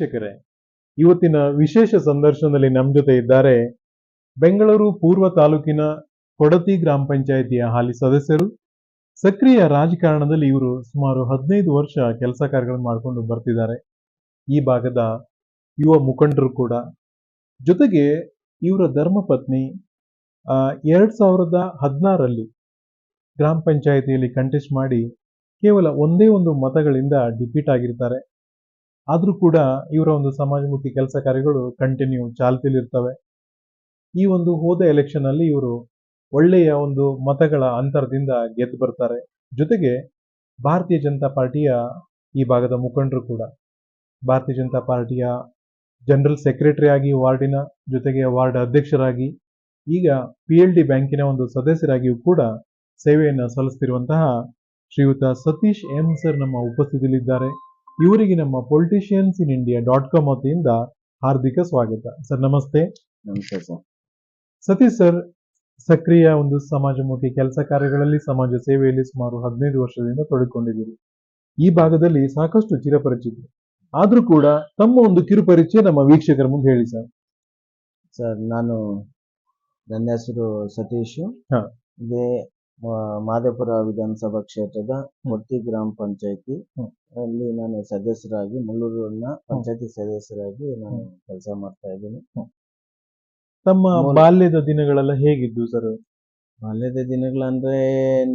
ವೀಕ್ಷಕರೇ, ಇವತ್ತಿನ ವಿಶೇಷ ಸಂದರ್ಶನದಲ್ಲಿ ನಮ್ಮ ಜೊತೆ ಇದ್ದಾರೆ ಬೆಂಗಳೂರು ಪೂರ್ವ ತಾಲೂಕಿನ ಕೊಡತಿ ಗ್ರಾಮ ಪಂಚಾಯಿತಿಯ ಹಾಲಿ ಸದಸ್ಯರು. ಸಕ್ರಿಯ ರಾಜಕಾರಣದಲ್ಲಿ ಇವರು ಸುಮಾರು ಹದಿನೈದು ವರ್ಷ ಕೆಲಸ ಕಾರ್ಯಗಳನ್ನು ಮಾಡಿಕೊಂಡು ಬರ್ತಿದ್ದಾರೆ. ಈ ಭಾಗದ ಯುವ ಮುಖಂಡರು ಕೂಡ. ಜೊತೆಗೆ ಇವರ ಧರ್ಮಪತ್ನಿ ಎರಡು ಸಾವಿರದ ಹದಿನಾರರಲ್ಲಿ ಗ್ರಾಮ ಪಂಚಾಯಿತಿಯಲ್ಲಿ ಕಂಟೆಸ್ಟ್ ಮಾಡಿ ಕೇವಲ ಒಂದೇ ಒಂದು ಮತಗಳಿಂದ ಡಿಪೀಟ್ ಆಗಿರ್ತಾರೆ. ಆದ್ರೂ ಕೂಡ ಇವರ ಒಂದು ಸಮಾಜಮುಖಿ ಕೆಲಸ ಕಾರ್ಯಗಳು ಕಂಟಿನ್ಯೂ ಚಾಲ್ತಿಲಿರ್ತವೆ ಈ ಒಂದು ಹೋದ ಎಲೆಕ್ಷನ್ ಅಲ್ಲಿ ಇವರು ಒಳ್ಳೆಯ ಒಂದು ಮತಗಳ ಅಂತರದಿಂದ ಗೆದ್ದು ಬರ್ತಾರೆ. ಜೊತೆಗೆ ಭಾರತೀಯ ಜನತಾ ಪಾರ್ಟಿಯ ಈ ಭಾಗದ ಮುಖಂಡರು ಕೂಡ. ಭಾರತೀಯ ಜನತಾ ಪಾರ್ಟಿಯ ಜನರಲ್ ಸೆಕ್ರೆಟರಿ ಆಗಿ ವಾರ್ಡಿನ ಜೊತೆಗೆ ವಾರ್ಡ್ ಅಧ್ಯಕ್ಷರಾಗಿ, ಈಗ ಪಿ ಎಲ್ ಡಿ ಬ್ಯಾಂಕಿನ ಒಂದು ಸದಸ್ಯರಾಗಿಯೂ ಕೂಡ ಸೇವೆಯನ್ನು ಸಲ್ಲಿಸ್ತಿರುವಂತಹ ಶ್ರೀಯುತ ಸತೀಶ್ ಎಂ ಸರ್ ನಮ್ಮ ಉಪಸ್ಥಿತಿಯಲ್ಲಿದ್ದಾರೆ. ಇವರಿಗೆ ನಮ್ಮ politicians in India dot com ವತಿಯಿಂದ ಹಾರ್ದಿಕ ಸ್ವಾಗತ. ಸರ್ ನಮಸ್ತೆ. ನಮಸ್ತೆ ಸರ್. ಸತೀಶ್ ಸರ್ ಸಕ್ರಿಯ ಒಂದು ಸಮಾಜಮುಖಿ ಕೆಲಸ ಕಾರ್ಯಗಳಲ್ಲಿ ಸಮಾಜ ಸೇವೆಯಲ್ಲಿ ಸುಮಾರು ಹದಿನೈದು ವರ್ಷದಿಂದ ತೊಡಗಿಕೊಂಡಿದ್ದೀರಿ. ಈ ಭಾಗದಲ್ಲಿ ಸಾಕಷ್ಟು ಚಿರಪರಿಚಿತ ಆದರೂ ಕೂಡ ತಮ್ಮ ಒಂದು ಕಿರುಪರಿಚಯ ನಮ್ಮ ವೀಕ್ಷಕರ ಮುಂದೆ ಹೇಳಿ ಸರ್. ಸರ್ ನಾನು ನನ್ನ ಹೆಸರು ಸತೀಶ್. ಹಾ. ಇದೇ ಮಾದೇಪುರ ವಿಧಾನಸಭಾ ಕ್ಷೇತ್ರದ ಮೊಟ್ಟಿ ಗ್ರಾಮ ಪಂಚಾಯತಿ. ಅಲ್ಲಿ ನಾನು ಸದಸ್ಯರಾಗಿ ಮುಳ್ಳೂರಿನ ಪಂಚಾಯತಿ ಸದಸ್ಯರಾಗಿ ನಾನು ಕೆಲಸ ಮಾಡ್ತಾ ಇದ್ದೀನಿ. ತಮ್ಮ ಬಾಲ್ಯದ ದಿನಗಳೆಲ್ಲ ಹೇಗಿದ್ದು ಸರ್? ಬಾಲ್ಯದ ದಿನಗಳಂದ್ರೆ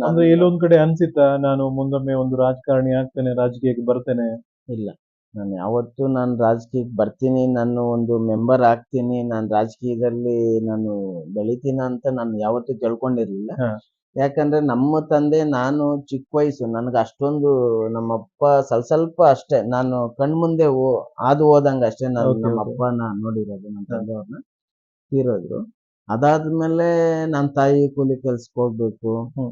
ಅಂದ್ರೆ ಎಲ್ಲೊಂದ್ ಕಡೆ ಅನ್ಸಿತ್ತಾ ನಾನು ಮುಂದೊಮ್ಮೆ ಒಂದು ರಾಜಕಾರಣಿ ಆಗ್ತೇನೆ ರಾಜಕೀಯಕ್ಕೆ ಬರ್ತೇನೆ. ಇಲ್ಲ. ನಾನು ಯಾವತ್ತೂ ನಾನು ರಾಜಕೀಯಕ್ಕೆ ಬರ್ತೀನಿ ನಾನು ಒಂದು ಮೆಂಬರ್ ಆಗ್ತೀನಿ ನಾನು ರಾಜಕೀಯದಲ್ಲಿ ನಾನು ಬೆಳಿತೀನಿ ಅಂತ ನಾನು ಯಾವತ್ತೂ ತಿಳ್ಕೊಂಡಿರ್ಲಿಲ್ಲ. ಯಾಕಂದ್ರೆ ನಮ್ಮ ತಂದೆ ನಾನು ಚಿಕ್ಕ ವಯಸ್ಸು ನನಗೆ ಅಷ್ಟೊಂದು ನಮ್ಮಪ್ಪ ಸ್ವಲ್ಪ ಸ್ವಲ್ಪ ಅಷ್ಟೇ. ನಾನು ಕಣ್ಮುಂದೆ ಓ ಹಾದು ಹೋದಂಗ ಅಷ್ಟೇ ನಾನು Okay, ನಮ್ಮ okay. ಅಪ್ಪನ ನೋಡಿರೋದು ನಮ್ಮ ತಂದೆಯವ್ರನ್ನ ತೀರೋದ್ರು ಅದಾದ್ಮೇಲೆ ನನ್ನ ತಾಯಿ ಕೂಲಿ ಕೆಲ್ಸಕ್ಕೆ ಹೋಗ್ಬೇಕು. ಹ್ಮ್.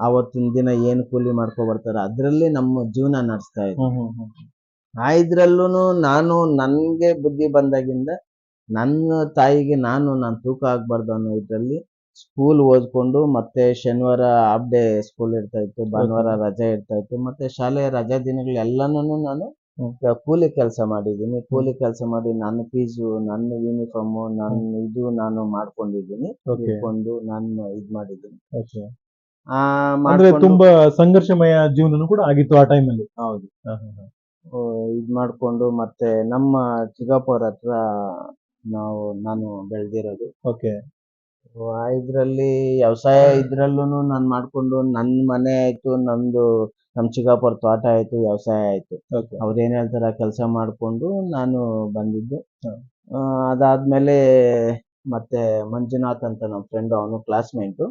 ಆವತ್ತಿನ ದಿನ ಏನು ಕೂಲಿ ಮಾಡ್ಕೊ ಬರ್ತಾರೆ ಅದ್ರಲ್ಲಿ ನಮ್ಮ ಜೀವನ ನಡೆಸ್ತಾ ಇದ್ದೆ. ಹ್ಮ್ ಹ್ಮ್ ಹ್ಮ್. ಆ ಇದ್ರಲ್ಲೂ ನಾನು ನನ್ಗೆ ಬುದ್ಧಿ ಬಂದಾಗಿಂದ ನನ್ನ ತಾಯಿಗೆ ನಾನು ನಾನು ತೂಕ ಆಗ್ಬಾರ್ದು ಅನ್ನೋ ಇದ್ರಲ್ಲಿ ಸ್ಕೂಲ್ ಓದ್ಕೊಂಡು ಮತ್ತೆ ಶನಿವಾರ ಹಾಫ್ ಡೇ ಸ್ಕೂಲ್ ಇರ್ತಾ ಇತ್ತು ಭಾನುವಾರ ರಜೆ ಇರ್ತಾ ಇತ್ತು. ಮತ್ತೆ ಶಾಲೆಯ ರಜಾ ದಿನಗಳೆಲ್ಲನೂ ನಾನು ಹ್ಮ್. ಕ- ಕೂಲಿ ಕೆಲಸ ಮಾಡಿದ್ದೀನಿ. ಕೂಲಿ ಕೆಲಸ ಮಾಡಿ ನನ್ನ ಫೀಸು ನನ್ನ ಯೂನಿಫಾರ್ಮ್ ನನ್ನ ಇದು ನಾನು ಮಾಡ್ಕೊಂಡಿದ್ದೀನಿ. ಓಕೆ ಇಟ್ಕೊಂಡು ನಾನು ಇದ್ ಮಾಡಿದ್ದೀನಿ. ಓಕೆ ಆ ಅಂದ್ರೆ ಮಾಡ್ಕೊಂಡು- ತುಂಬಾ ಸಂಘರ್ಷಮಯ ಜೀವನನೂ ಕೂಡ ಆಗಿತ್ತು ಆ ಟೈಮಲ್ಲಿ ಹೌದು. ಇದ್ ಮಾಡ್ಕೊಂಡು ಮತ್ತೆ ನಮ್ಮ ಚಿಕ್ಕಪ್ಪವ್ರ ಹತ್ರ ನಾವು ನಾನು ಬೆಳೆದಿರೋದು. ಓಕೆ ಆ ಇದ್ರಲ್ಲಿ ವ್ಯವಸಾಯ ಇದ್ರಲ್ಲೂ ನಾನು ಮಾಡ್ಕೊಂಡು ನನ್ ಮನೆ ಆಯ್ತು ನಂದು ನಮ್ ಚಿಕ್ಕಪ್ಪರ ತೋಟ ಆಯ್ತು ವ್ಯವಸಾಯ ಆಯ್ತು. ಓಕೆ ಹೇಳ್ತಾರ ಏನ್ ಹೇಳ್ತಾರೆ ಕೆಲಸ ಮಾಡ್ಕೊಂಡು ನಾನು ಬಂದಿದ್ದು. ಹ. ಆ, ಅದಾದ್ಮೇಲೆ ಮತ್ತೆ ಮಂಜುನಾಥ್ ಅಂತ ನಮ್ಮ ಫ್ರೆಂಡ್ ಅವನು ಕ್ಲಾಸ್ಮೇಟ್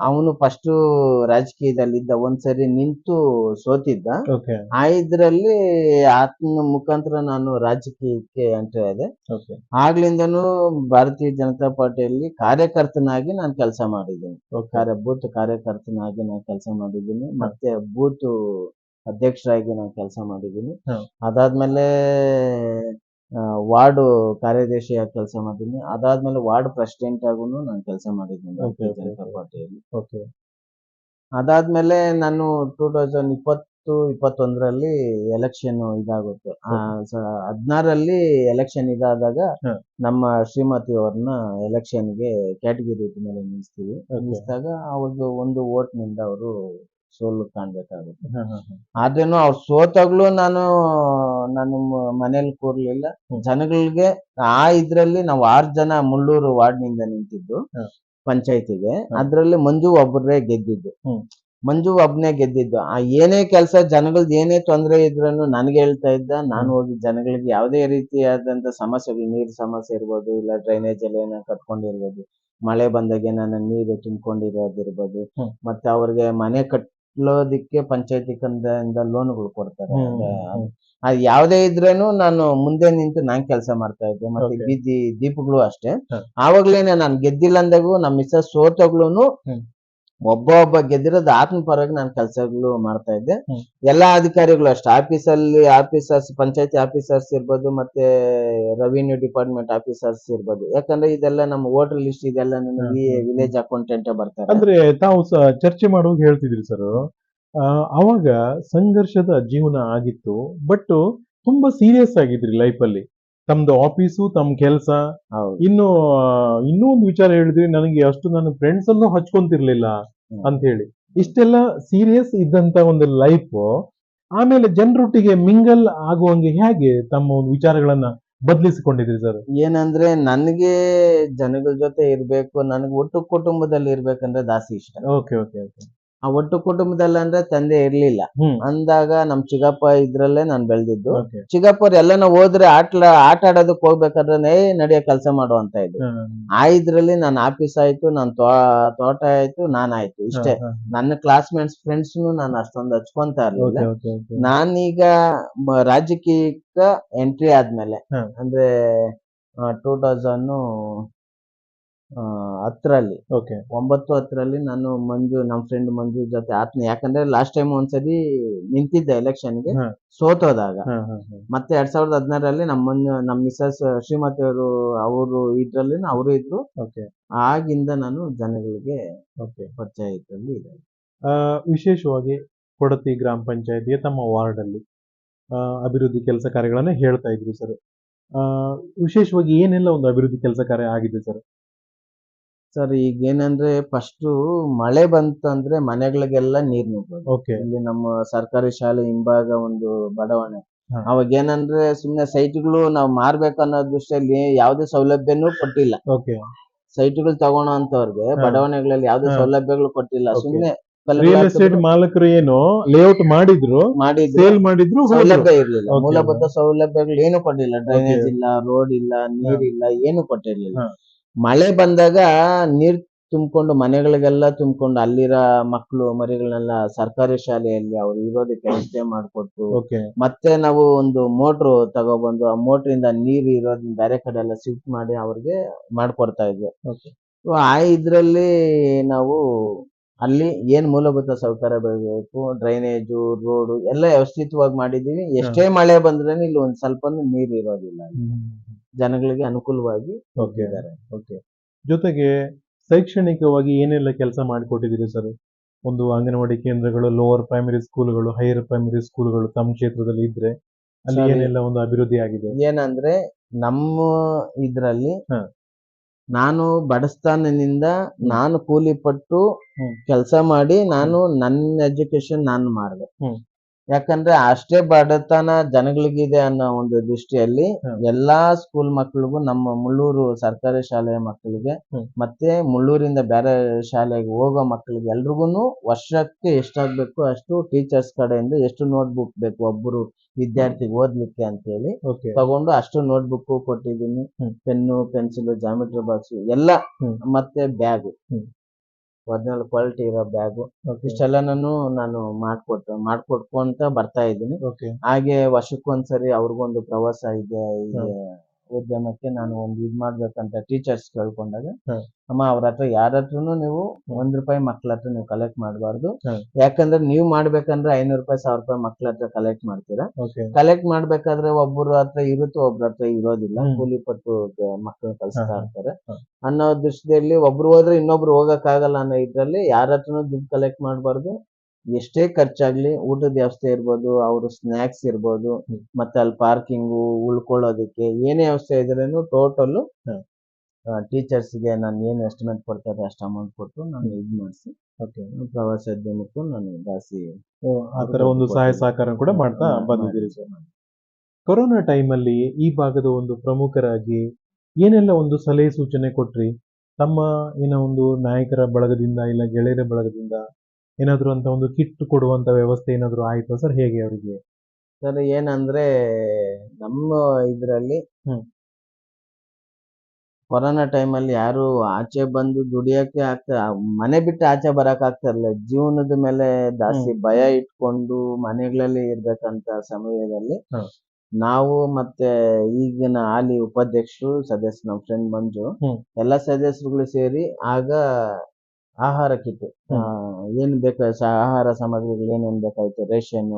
ಅವನು ಫಸ್ಟ್ ರಾಜಕೀಯದಲ್ಲಿ ಇದ್ದ ಒಂದ್ಸರಿ ನಿಂತು ಸೋತಿದ್ದ. ಆ ಇದ್ರಲ್ಲಿ ಆತನ ಮುಖಾಂತರ ನಾನು ರಾಜಕೀಯಕ್ಕೆ ಎಂಟ್ರಿ ಆದೆ. ಆಗ್ಲಿಂದನೂ ಭಾರತೀಯ ಜನತಾ ಪಾರ್ಟಿಯಲ್ಲಿ ಕಾರ್ಯಕರ್ತನಾಗಿ ನಾನು ಕೆಲಸ ಮಾಡಿದ್ದೀನಿ. ಕಾರ್ಯ ಬೂತ್ ಕಾರ್ಯಕರ್ತನಾಗಿ ನಾನು ಕೆಲಸ ಮಾಡಿದ್ದೀನಿ. ಮತ್ತೆ ಬೂತ್ ಅಧ್ಯಕ್ಷರಾಗಿ ನಾನು ಕೆಲಸ ಮಾಡಿದ್ದೀನಿ. ಅದಾದ್ಮೇಲೆ ವಾರ್ಡ್ ಕಾರ್ಯದರ್ಶಿಯಾಗಿ ಕೆಲಸ ಮಾಡಿದ್ದೀನಿ ಅದಾದ್ಮೇಲೆ ವಾರ್ಡ್ ಪ್ರೆಸಿಡೆಂಟ್ ಆಗೂ ನಾನು ಕೆಲಸ ಮಾಡಿದ್ದೀನಿ ಭಾರತೀಯ ಜನತಾ ಪಾರ್ಟಿಯಲ್ಲಿ. ಓಕೆ ಅದಾದ್ಮೇಲೆ ನಾನು ಟೂ ತೌಸಂಡ್ ಇಪ್ಪತ್ತು ಇಪ್ಪತ್ತೊಂದರಲ್ಲಿ ಎಲೆಕ್ಷನ್ ಇದಾಗುತ್ತೆ. ಹದಿನಾರಲ್ಲಿ ಎಲೆಕ್ಷನ್ ಇದಾದಾಗ ನಮ್ಮ ಶ್ರೀಮತಿ ಅವ್ರನ್ನ ಎಲೆಕ್ಷನ್ಗೆ ಕ್ಯಾಟಗರಿ ಮೇಲೆ ನಿಲ್ಲಿಸ್ತೀವಿ. ನಿಲ್ಲಿಸಿದಾಗ ಅವ್ರದ್ದು ಒಂದು ವೋಟ್ನಿಂದ ಅವರು ಸೋಲು ಕಾಣ್ಬೇಕಾಗುತ್ತೆ. ಆದ್ರೇನು ಅವ್ರು ಸೋತಾಗ್ಲೂ ನಾನು ನಾನು ಮ- ಮನೇಲಿ ಕೂರ್ಲಿಲ್ಲ. ಜನಗಳಿಗೆ ಆ ಇದ್ರಲ್ಲಿ ನಾವು ಆರ್ ಜನ ಮುಳ್ಳೂರು ವಾರ್ಡ್ನಿಂದ ನಿಂತಿದ್ದು. ಪಂಚಾಯತಿಗೆ. ಅದ್ರಲ್ಲಿ ಮಂಜು ಒಬ್ಬರೇ ಗೆದ್ದಿದ್ದು. ಮಂಜು ಒಬ್ನೇ ಗೆದ್ದಿದ್ದು. ಆ ಏನೇ ಕೆಲಸ ಜನಗಳದ್ ಏನೇ ತೊಂದರೆ ಇದ್ರೂ ನನ್ಗೆ ಹೇಳ್ತಾ ಇದ್ದ. ನಾನು ಹೋಗಿ ಜನಗಳಿಗೆ ಯಾವುದೇ ರೀತಿಯಾದಂತ ಸಮಸ್ಯೆಗಳು ನೀರ್ ಸಮಸ್ಯೆ ಇರ್ಬೋದು ಇಲ್ಲ ಡ್ರೈನೇಜ್ ಅಲ್ಲಿ ಏನೋ ಕಟ್ಕೊಂಡಿರ್ಬೋದು. ಮಳೆ ಬಂದಾಗ ನಾನು ನೀರು ತುಂಬಿಕೊಂಡಿರೋದಿರ್ಬೋದು ಮತ್ತೆ ಅವ್ರಿಗೆ ಮನೆ ಕಟ್ಟೋದಿಕ್ಕೆ ಪಂಚಾಯತಿ ಲೋನ್ ಲೋನ್ಗಳು ಕೊಡ್ತಾರೆ. ಅದ್ ಯಾವ್ದೇ ಇದ್ರೇನು ನಾನು ಮುಂದೆ ನಿಂತು ನಾನ್ ಕೆಲಸ ಮಾಡ್ತಾ ಇದ್ದೆ. ಮತ್ತೆ. ಬೀದಿ ದೀಪಗಳು ಅಷ್ಟೇ. ಆವಾಗ್ಲೇನೆ ನಾನ್ ಗೆದ್ದಿಲ್ಲ ಅಂದಾಗೂ ನಮ್ಮ ಮಿಸ್ಸಸ್ ಸೋತಾಗ್ಲೂನು ಹ್ಮ್. ಒಬ್ಬ ಒಬ್ಬ ಗೆದ್ದಿರೋದು ಆತ್ಮ ಪರವಾಗಿ ನಾನು ಕೆಲಸಗಳು ಮಾಡ್ತಾ ಇದ್ದೆ. ಎಲ್ಲಾ ಅಧಿಕಾರಿಗಳು ಅಷ್ಟೇ. ಆಫೀಸಲ್ಲಿ ಆಫೀಸರ್ಸ್ ಪಂಚಾಯತಿ ಆಫೀಸರ್ಸ್ ಇರ್ಬೋದು ಮತ್ತೆ ರೆವಿನ್ಯೂ ಡಿಪಾರ್ಟ್ಮೆಂಟ್ ಆಫೀಸರ್ಸ್ ಇರ್ಬೋದು. ಯಾಕಂದ್ರೆ ಇದೆಲ್ಲ ನಮ್ಮ ವೋಟರ್ ಲಿಸ್ಟ್ ಇದೆಲ್ಲ ವಿಲೇಜ್ ಅಕೌಂಟೆಂಟ್ ಬರ್ತಾರೆ. ಅಂದ್ರೆ ತಾವು ಚರ್ಚೆ ಮಾಡುವಾಗ ಹೇಳ್ತಿದ್ರಿ ಸರ್ ಅವಾಗ ಸಂಘರ್ಷದ ಜೀವನ ಆಗಿತ್ತು ಬಟ್ ತುಂಬಾ ಸೀರಿಯಸ್ ಆಗಿದ್ರಿ ಲೈಫ್ ಅಲ್ಲಿ. ತಮ್ದು ಆಫೀಸು ತಮ್ಮ ಕೆಲಸ. ಹೌದು. ಇನ್ನು ಇನ್ನೂ ಒಂದು ವಿಚಾರ ಹೇಳಿದ್ರಿ ನನಗೆ ಅಷ್ಟು ನನ್ನ ಫ್ರೆಂಡ್ಸ್ ಅಲ್ಲೂ ಹಚ್ಕೊಂತಿರ್ಲಿಲ್ಲ ಅಂತ ಹೇಳಿ ಇಷ್ಟೆಲ್ಲ ಸೀರಿಯಸ್ ಇದ್ದಂತ ಒಂದು ಲೈಫ್ ಆಮೇಲೆ ಜನರೊಟ್ಟಿಗೆ ಮಿಂಗಲ್ ಆಗುವಂಗೆ ಹೇಗೆ ತಮ್ಮ ಒಂದು ವಿಚಾರಗಳನ್ನ ಬದಲಿಸಿಕೊಂಡಿದ್ರಿ ಸರ್ ಏನಂದ್ರೆ ನನ್ಗೆ ಜನಗಳ ಜೊತೆ ಇರ್ಬೇಕು ನನ್ಗೆ ಒಟ್ಟು ಕುಟುಂಬದಲ್ಲಿ ಇರ್ಬೇಕಂದ್ರೆ ದಾಸಿ ಇಷ್ಟ. ಓಕೆ ಓಕೆ ಓಕೆ ಆ ಒಟ್ಟು ಕುಟುಂಬದಲ್ಲಿ ಅಂದ್ರೆ ತಂದೆ ಇರ್ಲಿಲ್ಲ. ಹ್ಮ್. ಅಂದಾಗ ನಮ್ ಚಿಕ್ಕಪ್ಪ ಇದ್ರಲ್ಲೇ ನಾನ್ ಬೆಳ್ದಿದ್ದು. ಓಕೆ. ಚಿಕ್ಕಪ್ಪರ್ ಎಲ್ಲನ ಹೋದ್ರೆ ಆಟ ಆಟ ಆಡೋದಕ್ ಹೋಗ್ಬೇಕಾದ್ರೆ ಏ ನಡಿಯ ಕೆಲಸ ಮಾಡುವಂತ ಇದ್ರು. ಆ ಇದ್ರಲ್ಲಿ ನಾನು ಆಫೀಸ್ ಆಯ್ತು ನನ್ ತೋ- ತೋಟ ಆಯ್ತು ನಾನ್ ಆಯ್ತು. ಇಷ್ಟೇ. ನನ್ನ ಕ್ಲಾಸ್ಮೇಟ್ಸ್ ಫ್ರೆಂಡ್ಸ್ ನಾನು ಅಷ್ಟೊಂದು ಹಚ್ಕೊಂತ ಇರ್ಲಿಲ್ಲ. ನಾನೀಗ ಮ- ರಾಜಕೀಯಕ್ಕ ಎಂಟ್ರಿ ಆದ್ಮೇಲೆ. ಅಂದ್ರೆ ಟೂ ತೌಸಂಡ್ ಹತ್ತರಲ್ಲಿ ಓಕೆ. ಒಂಬತ್ತು ಹತ್ತರಲ್ಲಿ ನಾನು ಮಂಜು ನಮ್ ಫ್ರೆಂಡ್ ಮಂಜು ಜೊತೆ ಆತ್ನ ಯಾಕಂದ್ರೆ ಲಾಸ್ಟ್ ಟೈಮ್ ಒಂದ್ಸರಿ ನಿಂತಿದ್ದೆ ಎಲೆಕ್ಷನ್ಗೆ ಸೋತೋದಾಗ ಮತ್ತೆ ಎರಡ್ ಸಾವಿರದ ಹದಿನಾರರಲ್ಲಿ ನಮ್ಮ ನಮ್ ನಮ್ಮ ಮಿಸಸ್ ಶ್ರೀಮತಿ ಅವರು ಅವರು ಇದ್ರಲ್ಲಿ ಅವರು ಇದ್ರು. ಓಕೆ. ಆಗಿಂದ ನಾನು ಜನಗಳಿಗೆ ಓಕೆ. ಪರಿಚಯ ಇದ್ರಲ್ಲಿ ಇದೆ ವಿಶೇಷವಾಗಿ ಕೊಡತಿ ಗ್ರಾಮ ಪಂಚಾಯತಿಗೆ ತಮ್ಮ ವಾರ್ಡ್ ಅಲ್ಲಿ ಆ, ಅಭಿವೃದ್ಧಿ ಕೆಲಸ ಕಾರ್ಯಗಳನ್ನ ಹೇಳ್ತಾ ಇದ್ರಿ ಸರ್ ವಿಶೇಷವಾಗಿ ಏನೆಲ್ಲ ಒಂದು ಅಭಿವೃದ್ಧಿ ಕೆಲಸ ಕಾರ್ಯ ಆಗಿದೆ ಸರ್ ಸರ್ ಈಗ ಏನಂದ್ರೆ ಫಸ್ಟ್ ಮಳೆ ಬಂತಂದ್ರೆ ಮನೆಗಳಿಗೆಲ್ಲ ನೀರ್ ನುಗ್ಗೋದು ಓಕೆ ಇಲ್ಲಿ ನಮ್ಮ ಸರ್ಕಾರಿ ಶಾಲೆ ಹಿಂಭಾಗ ಒಂದು ಬಡಾವಣೆ ಹ. ಅವಾಗ ಏನಂದ್ರೆ ಸುಮ್ನೆ ಸೈಟ್ಗಳು ನಾವು ಮಾರ್ಬೇಕು ಅನ್ನೋ ದೃಷ್ಟಿಯಲ್ಲಿ ಯಾವುದೇ ಸೌಲಭ್ಯನೂ ಕೊಟ್ಟಿಲ್ಲ ಓಕೆ ಸೈಟ್ಗಳು ತಗೋಣ ಅಂತವ್ರಿಗೆ ಹ. ಬಡಾವಣೆಗಳಲ್ಲಿ ಯಾವುದೇ ಹ. ಸೌಲಭ್ಯಗಳು ಕೊಟ್ಟಿಲ್ಲ Okay. ಸುಮ್ನೆ ರಿಯಲ್ ಎಸ್ಟೇಟ್ ಹಾಕಿದ್ರು, ಮಾಲಕರು ಏನು ಲೇಔಟ್ ಮಾಡಿದ್ರು ಮಾಡಿದ್ರು ಸೇಲ್ ಮಾಡಿದ್ರು ಹೋದ್ರು. ಸೌಲಭ್ಯ ಇರ್ಲಿಲ್ಲ Okay. ಮೂಲಭೂತ ಸೌಲಭ್ಯಗಳು ಏನು ಕೊಟ್ಟಿಲ್ಲ ಡ್ರೈನೇಜ್ ಇಲ್ಲ ರೋಡ್ ಇಲ್ಲ ನೀರಿಲ್ಲ ಇಲ್ಲ ಏನು ಕೊಟ್ಟಿರ್ಲಿಲ್ಲ ಹ. ಮಳೆ ಬಂದಾಗ ನೀರ್ ತುಂಬಿಕೊಂಡು ಮನೆಗಳಿಗೆಲ್ಲ ತುಂಬಿಕೊಂಡು ಅಲ್ಲಿರೋ ಮಕ್ಕಳು ಮರಿಗಳನ್ನೆಲ್ಲ ಸರ್ಕಾರಿ ಶಾಲೆಯಲ್ಲಿ ಅವ್ರು ಇರೋದಕ್ಕೆ ವ್ಯವಸ್ಥೆ ಮಾಡಿಕೊಟ್ಟು ಓಕೆ. ಮತ್ತೆ ನಾವು ಒಂದು ಮೋಟ್ರು ತಗೊಬಂದು ಆ ಮೋಟ್ರಿಂದ ನೀರು ಇರೋದನ್ನ ಬೇರೆ ಕಡೆ ಎಲ್ಲ ಶಿಫ್ಟ್ ಮಾಡಿ ಅವ್ರಿಗೆ ಮಾಡ್ಕೊಡ್ತಾ ಇದ್ವಿ. ಓಕೆ. ಆ ಇದ್ರಲ್ಲಿ ನಾವು ಅಲ್ಲಿ ಏನ್ ಮೂಲಭೂತ ಸೌಕರ್ಯ ಬೇಕು ಡ್ರೈನೇಜು ರೋಡು ಎಲ್ಲ ವ್ಯವಸ್ಥಿತವಾಗಿ ಮಾಡಿದೀವಿ ಎಷ್ಟೇ ಮಳೆ ಬಂದ್ರೇನು ಇಲ್ಲಿ ಒಂದ್ ಸ್ವಲ್ಪ ನೀರು ಇರೋದಿಲ್ಲ ಜನಗಳಿಗೆ ಅನುಕೂಲವಾಗಿ ಹೋಗಿದ್ದಾರೆ ಓಕೆ ಜೊತೆಗೆ ಶೈಕ್ಷಣಿಕವಾಗಿ ಏನೆಲ್ಲ ಕೆಲಸ ಮಾಡಿಕೊಟ್ಟಿದ್ದೀರಿ ಸರ್ ಒಂದು ಅಂಗನವಾಡಿ ಕೇಂದ್ರಗಳು ಲೋವರ್ ಪ್ರೈಮರಿ ಸ್ಕೂಲ್ಗಳು ಹೈಯರ್ ಪ್ರೈಮರಿ ಸ್ಕೂಲ್ಗಳು ತಮ್ಮ ಕ್ಷೇತ್ರದಲ್ಲಿ ಇದ್ರೆ ಅಲ್ಲಿ. ಏನೆಲ್ಲ ಒಂದು ಅಭಿವೃದ್ಧಿ ಆಗಿದೆ ಏನಂದ್ರೆ ನಮ್ಮ ಇದ್ರಲ್ಲಿ. ನಾನು ಬಡಸ್ತಾನದಿಂದ ನಾನು ಕೂಲಿ ಪಟ್ಟು. ಕೆಲಸ ಮಾಡಿ ನಾನು ನನ್ನ ಎಜುಕೇಶನ್ ನಾನು ಮಾಡಿದೆ. ಯಾಕಂದ್ರೆ ಅಷ್ಟೇ ಬಡತನ ಜನಗಳಿಗಿದೆ ಅನ್ನೋ ಒಂದು ದೃಷ್ಟಿಯಲ್ಲಿ ಎಲ್ಲಾ ಸ್ಕೂಲ್ ಮಕ್ಕಳಿಗೂ ನಮ್ಮ ಮುಳ್ಳೂರು ಸರ್ಕಾರಿ ಶಾಲೆಯ ಮಕ್ಕಳಿಗೆ ಮತ್ತೆ ಮುಳ್ಳೂರಿಂದ ಬೇರೆ ಶಾಲೆಗೆ ಹೋಗೋ ಮಕ್ಕಳಿಗೆ ಎಲ್ರಿಗೂ ವರ್ಷಕ್ಕೆ ಎಷ್ಟಾಗ್ಬೇಕು ಅಷ್ಟು ಟೀಚರ್ಸ್ ಕಡೆಯಿಂದ ಎಷ್ಟು ನೋಟ್ಬುಕ್ ಬೇಕು ಒಬ್ಬರು ವಿದ್ಯಾರ್ಥಿಗೆ ಓದ್ಲಿಕ್ಕೆ ಅಂತ ಹೇಳಿ ತಗೊಂಡು ಅಷ್ಟು ನೋಟ್ಬುಕ್ ಕೊಟ್ಟಿದ್ದೀನಿ. ಪೆನ್ನು ಪೆನ್ಸಿಲ್ ಜಾಮಿಟ್ರಿ ಬಾಕ್ಸ್ ಎಲ್ಲ ಮತ್ತೆ ಬ್ಯಾಗು. ಒರಿಜಿನಲ್ ಕ್ವಾಲಿಟಿ ಇರೋ ಬ್ಯಾಗು ಇಷ್ಟೆಲ್ಲಾನು ನಾನು ಮಾಡ್ಕೊಟ್ಟು ಮಾಡ್ಕೊಟ್ಕೊಂತ ಬರ್ತಾ ಇದ್ದೀನಿ. ಓಕೆ ಹಾಗೆ ವರ್ಷಕ್ಕೊಂದ್ಸರಿ ಅವ್ರಿಗೊಂದು ಪ್ರವಾಸ ಇದೆ ಉದ್ಯಮಕ್ಕೆ ನಾನು ಒಂದು ಇದ್ ಮಾಡ್ಬೇಕಂತ ಟೀಚರ್ಸ್ ಕೇಳ್ಕೊಂಡಾಗ ಅಮ್ಮ ಅವ್ರ ಹತ್ರ ಯಾರ ಹತ್ರನು ನೀವು ಒಂದ್ ರೂಪಾಯಿ ಮಕ್ಳ ಹತ್ರ ನೀವು ಕಲೆಕ್ಟ್ ಮಾಡಬಾರ್ದು. ಯಾಕಂದ್ರೆ ನೀವು ಮಾಡ್ಬೇಕಂದ್ರೆ ಐನೂರು ರೂಪಾಯಿ ಸಾವಿರ ರೂಪಾಯಿ ಮಕ್ಳ ಹತ್ರ ಕಲೆಕ್ಟ್ ಮಾಡ್ತೀರಾ. ಕಲೆಕ್ಟ್ ಮಾಡ್ಬೇಕಾದ್ರೆ ಒಬ್ಬರ ಹತ್ರ ಇರುತ್ತೆ ಒಬ್ರ ಹತ್ರ ಇರೋದಿಲ್ಲ. ಕೂಲಿ ಪಟ್ಟು ಮಕ್ಕಳು ಕಲಿಸ್ತಾ. ಇರ್ತಾರೆ. ಅನ್ನೋ ದೃಷ್ಟಿಯಲ್ಲಿ ಒಬ್ರು ಹೋದ್ರೆ ಇನ್ನೊಬ್ರು ಹೋಗಕ್ ಆಗಲ್ಲ ಅನ್ನೋ ಇದ್ರಲ್ಲಿ ಯಾರ ಹತ್ರನು ದುಡ್ಡು ಕಲೆಕ್ಟ್ ಮಾಡಬಾರ್ದು. ಎಷ್ಟೇ ಖರ್ಚಾಗ್ಲಿ ಊಟದ ವ್ಯವಸ್ಥೆ ಇರ್ಬೋದು ಅವ್ರ ಸ್ನಾಕ್ಸ್ ಇರ್ಬೋದು ಹ್ಮ್. ಮತ್ತೆ ಅಲ್ಲಿ ಪಾರ್ಕಿಂಗು ಉಳ್ಕೊಳ್ಳೋದಕ್ಕೆ ಏನೇ ವ್ಯವಸ್ಥೆ ಇದ್ರೇನು ಟೋಟಲ್ ಟೀಚರ್ಸ್ ಟೀಚರ್ಸ್ಗೆ ನಾನು ಏನು ಎಸ್ಟಿಮೇಟ್ ಕೊಡ್ತಾರೆ ಅಷ್ಟು ಅಮೌಂಟ್ ಕೊಟ್ಟು ನಾನು ಇದು ಮಾಡಿಸಿ ಓಕೆ ಪ್ರವಾಸೋದ್ಯಮಕ್ಕೂ ನಾನು ಜಾಸ್ತಿ ಆ ತರ ಒಂದು ಸಹಾಯ ಸಹಕಾರ ಕೂಡ ಮಾಡ್ತಾ ಬಂದಿದ್ದೀರಿ ಸರ್. ಕೊರೋನಾ ಅಲ್ಲಿ ಈ ಭಾಗದ ಒಂದು ಪ್ರಮುಖರಾಗಿ ಏನೆಲ್ಲ ಒಂದು ಸಲಹೆ ಸೂಚನೆ ಕೊಟ್ರಿ? ತಮ್ಮ ಏನೋ ಒಂದು ನಾಯಕರ ಬಳಗದಿಂದ ಇಲ್ಲ ಗೆಳೆಯರ ಬಳಗದಿಂದ ಏನಾದ್ರು ಅಂತ ಒಂದು ಕಿಟ್ ಕೊಡುವಂಥ ವ್ಯವಸ್ಥೆ ಏನಾದರೂ ಆಯಿತು ಸರ್ ಹೇಗೆ ಅವರಿಗೆ ಸರ್ ಏನಂದ್ರೆ ನಮ್ಮ ಇದರಲ್ಲಿ ಹ್ಮ್. ಕೊರೋನಾ ಟೈಮಲ್ಲಿ ಯಾರು ಆಚೆ ಬಂದು ದುಡಿಯಕ್ಕೆ ಆಗ್ತಾ ಮನೆ ಬಿಟ್ಟು ಆಚೆ ಬರಕ್ ಆಗ್ತಾ ಇರಲಿಲ್ಲ ಜೀವನದ ಮೇಲೆ ಜಾಸ್ತಿ ಭಯ ಇಟ್ಕೊಂಡು ಮನೆಗಳಲ್ಲಿ ಇರ್ಬೇಕಂತ ಸಮಯದಲ್ಲಿ ಹ. ನಾವು ಮತ್ತೆ ಈಗಿನ ಹಾಲಿ ಉಪಾಧ್ಯಕ್ಷರು ಸದಸ್ಯ ನಮ್ಮ ಫ್ರೆಂಡ್ ಮಂಜು ಹ್ಮ್. ಎಲ್ಲ ಸದಸ್ಯರುಗಳು ಸೇರಿ ಆಗ ಆಹಾರ ಕಿಟ್. ಏನ್ ಬೇಕ ಆಹಾರ ಸಾಮಗ್ರಿಗಳು ಏನೇನ್ ಬೇಕಾಯ್ತು? ರೇಷನ್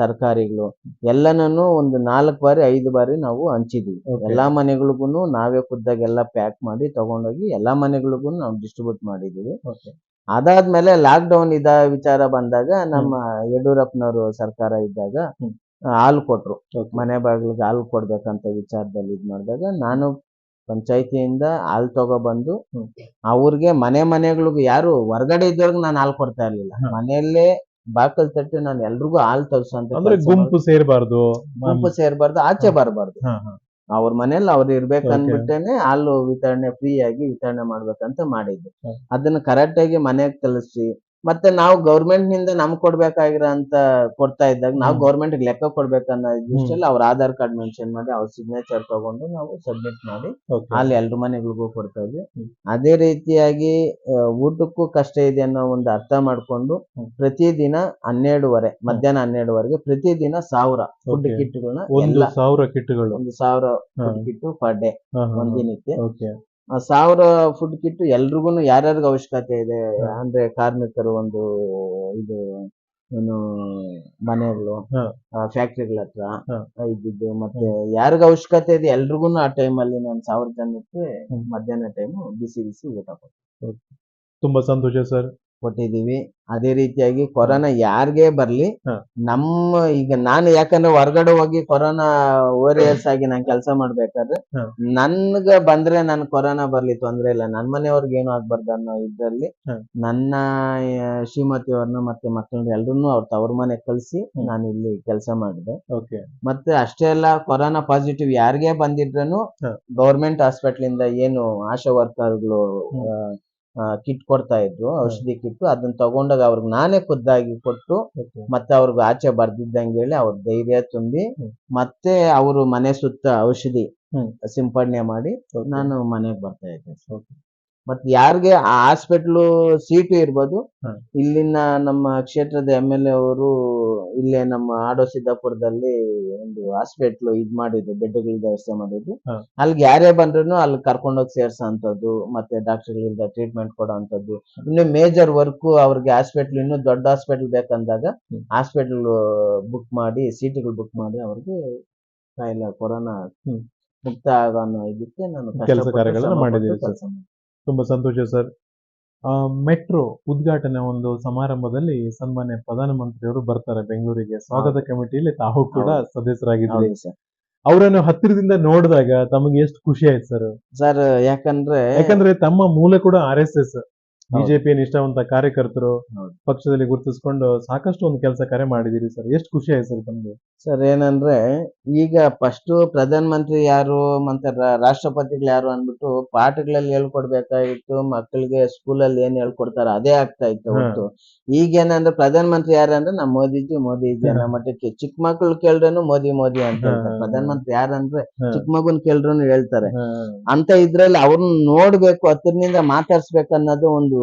ತರಕಾರಿಗಳು ಎಲ್ಲನೂ ಒಂದು ನಾಲ್ಕು ಬಾರಿ ಐದು ಬಾರಿ ನಾವು ಹಂಚಿದೀವಿ. ಎಲ್ಲಾ ಮನೆಗಳಿಗೂ ನಾವೇ ಖುದ್ದಾಗಿ ಎಲ್ಲಾ ಪ್ಯಾಕ್ ಮಾಡಿ ತಗೊಂಡೋಗಿ ಎಲ್ಲಾ ಮನೆಗಳಿಗೂ ನಾವು ಡಿಸ್ಟ್ರಿಬ್ಯೂಟ್ ಮಾಡಿದೀವಿ. ಅದಾದ್ಮೇಲೆ ಲಾಕ್ ಡೌನ್ ಇದ ವಿಚಾರ ಬಂದಾಗ ನಮ್ಮ ಯಡಿಯೂರಪ್ಪನವರು ಸರ್ಕಾರ ಇದ್ದಾಗ ಹಾಲು ಕೊಟ್ರು. ಮನೆ ಬಾಗಿಲಿಗೆ ಹಾಲು ಕೊಡ್ಬೇಕಂತ ವಿಚಾರದಲ್ಲಿ ಇದ್ ಮಾಡಿದಾಗ ನಾನು ಪಂಚಾಯತಿಯಿಂದ ಹಾಲು ತಗೊಬಂದು. ಅವ್ರಿಗೆ ಮನೆ ಮನೆಗಳಿಗೂ ಯಾರು ಹೊರಗಡೆ ಇದ್ದವ್ರಿಗೆ ನಾನು ಹಾಲು ಕೊಡ್ತಾ ಇರ್ಲಿಲ್ಲ. ಮನೆಯಲ್ಲೇ ಬಾಕಲ್ ತಟ್ಟಿ ನಾನು ಎಲ್ರಿಗೂ ಹಾಲು ತರ್ಸಂತ ಅಂದ್ರೆ ಗುಂಪು ಸೇರ್ಬಾರ್ದು ಗುಂಪು ಸೇರ್ಬಾರ್ದು ಆಚೆ ಬರಬಾರ್ದು. ಅವ್ರ ಮನೇಲಿ ಅವ್ರು ಇರ್ಬೇಕಂದ್ಬಿಟ್ಟೇನೆ. ಹಾಲು ವಿತರಣೆ ಫ್ರೀ ಆಗಿ ವಿತರಣೆ ಮಾಡ್ಬೇಕಂತ ಮಾಡಿದ್ದು. ಅದನ್ನ ಕರೆಕ್ಟ್ ಆಗಿ ಮನೆಗ್ ತಲುಪಿಸಿ ಮತ್ತೆ ನಾವು ಗೌರ್ಮೆಂಟ್ನಿಂದ ನಮ್ಗ್ ಕೊಡ್ಬೇಕಾಗಿರೋ ಅಂತ ಕೊಡ್ತಾ ಇದ್ದಾಗ ನಾವು ಹ್ಮ್. ಗೌರ್ಮೆಂಟ್ ಲೆಕ್ಕ ಕೊಡ್ಬೇಕನ್ನೋ ದೃಷ್ಟಿಯಲ್ಲಿ ಅವ್ರ ಆಧಾರ್ ಕಾರ್ಡ್ ಮೆನ್ಷನ್ ಮಾಡಿ ಅವ್ರ ಸಿಗ್ನೇಚರ್ ತಗೊಂಡು ನಾವು ಸಬ್ಮಿಟ್ ಮಾಡಿ ಅಲ್ಲಿ ಎಲ್ರ ಮನೆಗಳಿಗೂ ಕೊಡ್ತಾ ಇದ್ವಿ ಹ್ಮ್. ಅದೇ ರೀತಿಯಾಗಿ ಆ, ಊಟಕ್ಕೂ ಕಷ್ಟ ಇದೆ ಅನ್ನೋ ಒಂದು ಅರ್ಥ ಮಾಡ್ಕೊಂಡು ಹ್ಮ್. ಪ್ರತಿದಿನ ಹನ್ನೆರಡುವರೆ ಮಧ್ಯಾಹ್ನ ಹನ್ನೆರಡುವರೆಗೆ ಪ್ರತಿದಿನ ಸಾವಿರ ಫುಡ್ Okay. ಕಿಟ್ಗಳನ್ನ ಒಂದು ಎಲ್ಲ ಸಾವಿರ ಕಿಟ್ಗಳು ಒಂದು ಸಾವಿರ ಹಾ. ಫುಡ್ ಕಿಟ್ ಪರ್ ಡೇ ಹಾ, ಹಾ, ಹಾ. ಒಂದಿನಕ್ಕೆ Okay. ಆ ಸಾವಿರ ಫುಡ್ ಕಿಟ್ ಎಲ್ರಿಗೂ ಯಾರ್ಯಾರಿಗ ಅವಶ್ಯಕತೆ ಇದೆ. ಅಂದ್ರೆ ಕಾರ್ಮಿಕರು ಒಂದು ಇದು ಏನು ಮನೆಗಳು ಹಾ. ಫ್ಯಾಕ್ಟ್ರಿಗಳ ಹತ್ರ ಹಾ. ಇದ್ದಿದ್ದು ಮತ್ತೆ ಯಾರಿಗ ಅವಶ್ಯಕತೆ ಇದೆ ಎಲ್ರಿಗೂ ಆ ಟೈಮಲ್ಲಿ ನಾನು ಸಾವಿರ ಜನಕ್ಕೆ ಹ್ಮ್. ಮಧ್ಯಾಹ್ನ ಟೈಮ್ ಬಿಸಿ ಬಿಸಿ ಊಟ ಕೊಡ್ತೀನಿ ತುಂಬಾ ಸಂತೋಷ ಸರ್ ಕೊಟ್ಟಿದೀವಿ ಅದೇ ರೀತಿಯಾಗಿ ಕೊರೋನಾ ಯಾರ್ಗೆ ಬರ್ಲಿ. ನಮ್ಮ ಈಗ ನಾನು ಯಾಕಂದ್ರೆ ಹೊರಗಡೆ ಹೋಗಿ ಕೊರೋನಾ ಓರಿಯರ್ಸ್ ಆಗಿ ನಾನ್ ಕೆಲಸ ಮಾಡ್ಬೇಕಾದ್ರೆ. ನನ್ಗ ಬಂದ್ರೆ ನನ್ ಕೊರೋನಾ ಬರ್ಲಿ ತೊಂದ್ರೆ ಇಲ್ಲ ನನ್ ಮನೆಯವ್ರಿಗೆ ಏನು ಆಗ್ಬಾರ್ದು ಅನ್ನೋ ಇದ್ರಲ್ಲಿ. ನನ್ನ ಶ್ರೀಮತಿಯವ್ರನ್ನ ಮತ್ತೆ ಮಕ್ಕಳನ್ನ ಎಲ್ರನ್ನೂ ಅವ್ರ ತವ್ರ ಮನೆ ಕಳ್ಸಿ. ನಾನು ಇಲ್ಲಿ ಕೆಲಸ ಮಾಡಿದೆ ಮತ್ತೆ ಅಷ್ಟೇ ಅಲ್ಲ ಕೊರೋನಾ ಪಾಸಿಟಿವ್ ಯಾರ್ಗೆ ಬಂದಿದ್ರೂ ಹಾ. ಗೌರ್ಮೆಂಟ್ ಹಾಸ್ಪಿಟಲ್ ಇಂದ ಏನು ಆಶಾ ವರ್ಕರ್ಗಳು. ಕಿಟ್ ಕೊಡ್ತಾ ಇದ್ರು ಔಷಧಿ ಕಿಟ್ ಅದನ್ನ ತಗೊಂಡಾಗ ಅವ್ರಿಗೆ ನಾನೇ ಖುದ್ದಾಗಿ ಕೊಟ್ಟು ಮತ್ತೆ ಅವ್ರಿಗೆ ಆಚೆ ಬರ್ದಿದ್ದಂಗೆ ಹೇಳಿ ಅವ್ರ ಧೈರ್ಯ ತುಂಬಿ ಮತ್ತೆ ಅವರು ಮನೆ ಸುತ್ತ ಔಷಧಿ. ಸಿಂಪಡಣೆ ಮಾಡಿ. ನಾನು ಮನೆಗೆ ಬರ್ತಾ ಇದ್ದೆ. ಮತ್ತೆ ಯಾರಿಗೆ ಆ ಹಾಸ್ಪಿಟ್ಲು ಸೀಟು ಇರ್ಬೋದು ಇಲ್ಲಿನ ನಮ್ಮ ಕ್ಷೇತ್ರದ ಎಂ ಎಲ್ ಎ ಅವರು ಇಲ್ಲೇ ನಮ್ಮ ಆಡೋ ಸಿದ್ದಾಪುರದಲ್ಲಿ ಒಂದು ಹಾಸ್ಪಿಟ್ಲು ಇದ್ ಮಾಡಿದ್ರು ಬೆಡ್ಗಳ ವ್ಯವಸ್ಥೆ ಮಾಡಿದ್ರು. ಅಲ್ಲಿಗೆ ಯಾರೇ ಬಂದ್ರು ಅಲ್ಲಿ ಕರ್ಕೊಂಡೋಗಿ ಸೇರ್ಸೋ ಅಂತದ್ದು ಮತ್ತೆ ಡಾಕ್ಟರ್ಗಳಿಂದ ಟ್ರೀಟ್ಮೆಂಟ್ ಕೊಡೋ ಅಂತದ್ದು ಇನ್ನು ಮೇಜರ್ ವರ್ಕ್ ಅವ್ರಿಗೆ ಹಾಸ್ಪಿಟ್ಲ್ ಇನ್ನೂ ದೊಡ್ಡ ಹಾಸ್ಪಿಟ್ಲ್ ಬೇಕಂದಾಗ. ಹಾಸ್ಪಿಟ್ಲ್ ಬುಕ್ ಮಾಡಿ ಸೀಟ್ಗಳು ಬುಕ್ ಮಾಡಿ ಅವ್ರಿಗೆ ಕಾಯಿಲೆ ಕೊರೋನಾ. ಮುಕ್ತ ಆಗೋ ಅನ್ನೋ ಇದಕ್ಕೆ ನಾನು ಕೆಲಸ ಕಾರ್ಯಗಳನ್ನು ಮಾಡಿದ್ದೀನಿ. ತುಂಬಾ ಸಂತೋಷ ಸರ್. ಮೆಟ್ರೋ ಉದ್ಘಾಟನೆ ಒಂದು ಸಮಾರಂಭದಲ್ಲಿ ಸನ್ಮಾನ್ಯ ಪ್ರಧಾನಮಂತ್ರಿಯವರು ಬರ್ತಾರೆ ಬೆಂಗಳೂರಿಗೆ. ಸ್ವಾಗತ ಕಮಿಟಿಯಲ್ಲಿ ತಾವು ಕೂಡ ಸದಸ್ಯರಾಗಿದ್ದಾರೆ. ಅವರನ್ನು ಹತ್ತಿರದಿಂದ ನೋಡಿದಾಗ ತಮಗೆ ಎಷ್ಟು ಖುಷಿ ಆಯ್ತು ಸರ್. ಸರ್ ಯಾಕಂದ್ರೆ ಯಾಕಂದ್ರೆ ತಮ್ಮ ಮೂಲ ಕೂಡ ಆರ್ ಎಸ್ ಎಸ್. ಬಿಜೆಪಿ ನಿಷ್ಠಾವಂತ ಕಾರ್ಯಕರ್ತರು ಪಕ್ಷದಲ್ಲಿ ಗುರುತಿಸ್ಕೊಂಡು ಸಾಕಷ್ಟು ಒಂದು ಕೆಲಸ ಕಾರ್ಯ ಮಾಡಿದಿರಿ ಸರ್. ಎಷ್ಟು ಖುಷಿ ಆಯ್ತು ಸರ್ ತಮಗೆ? ಸರ್ ಏನಂದ್ರೆ ಈಗ ಫಸ್ಟ್ ಪ್ರಧಾನ ಮಂತ್ರಿ ಯಾರು ಮತ್ತೆ ರಾಷ್ಟ್ರಪತಿಗಳು ಯಾರು ಅಂದ್ಬಿಟ್ಟು ಪಾಠಗಳಲ್ಲಿ ಹೇಳ್ಕೊಡ್ಬೇಕಾಗಿತ್ತು ಮಕ್ಕಳಿಗೆ ಸ್ಕೂಲಲ್ಲಿ ಏನ್ ಹೇಳ್ಕೊಡ್ತಾರ ಅದೇ ಆಗ್ತಾ ಇತ್ತು. ಹೊತ್ತು ಈಗೇನಂದ್ರೆ ಪ್ರಧಾನ ಮಂತ್ರಿ ಯಾರಂದ್ರೆ ನಮ್ಮ ಮೋದಿಜಿ ಮೋದಿಜಿ ಅನ್ನೋ ಮಟ್ಟಕ್ಕೆ ಚಿಕ್ಕ ಮಕ್ಕಳು ಕೇಳ್ರೇನು ಮೋದಿ ಮೋದಿ ಅಂತ ಪ್ರಧಾನ ಮಂತ್ರಿ ಯಾರಂದ್ರೆ. ಚಿಕ್ಕ ಮಗುನ್ ಕೇಳ್ರು ಹೇಳ್ತಾರೆ. ಅಂತ ಇದ್ರಲ್ಲಿ ಅವ್ರನ್ನ ನೋಡ್ಬೇಕು ಹತ್ತಿರನಿಂದ ಮಾತಾಡ್ಸ್ಬೇಕು ಅನ್ನೋದು ಒಂದು